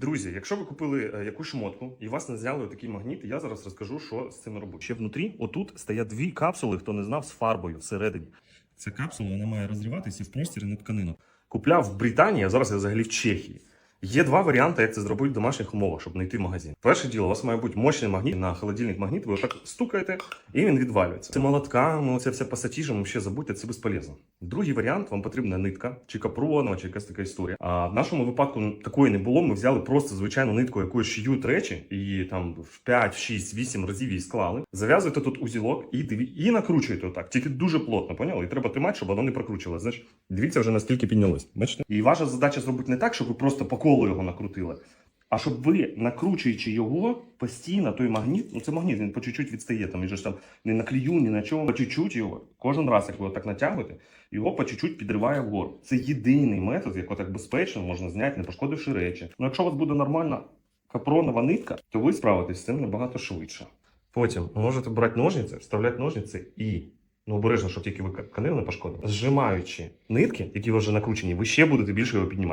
Друзі, якщо ви купили е, якусь шмотку і вас не зняли такий магніт, я зараз розкажу, що з цим робити. Ще внутрі, отут стоять дві капсули, хто не знав, з фарбою всередині. Ця капсула вона має розриватися в простір і на тканину. Купляв в Британії, а зараз я взагалі в Чехії. Є два варіанти, як це зробити в домашніх умовах, щоб не йти магазин. Перше діло, у вас має бути мощний магніт на холодильник магніт, ви отак стукаєте, і він відвалюється. Це молотками, оце все пасатіжем, ще забудьте, це безполезно. Другий варіант, вам потрібна нитка, чи капронова, чи якась така історія. А в нашому випадку такої не було. Ми взяли просто звичайну нитку, якою шиють речі, і там в 5, в 6, 8 разів її склали. Зав'язуєте тут узілок і і накручуєте отак, тільки дуже плотно, поняли? І треба тримати, щоб воно не прокручувалося. Знаєш, дивіться вже наскільки піднялось. Бачите? І ваша задача зробити не так, щоб ви просто по колу його накрутили. А щоб ви, накручуючи його постійно, той магніт, ну це магніт, він по чуть-чуть відстає, там він же ж там не на клею, ні на чому, по чуть-чуть його. Кожен раз, як ви так натягуєте, його по чуть-чуть підриває вгору. Це єдиний метод, як так безпечно можна зняти, не пошкодивши речі. Ну якщо у вас буде нормальна капронова нитка, то ви справитесь з цим набагато швидше. Потім можете брати ножниці, вставляти ножниці і. Ну, обережно, щоб тільки ви тканину не пошкодили. Зжимаючи нитки, які вже накручені, ви ще будете більше його піднімати.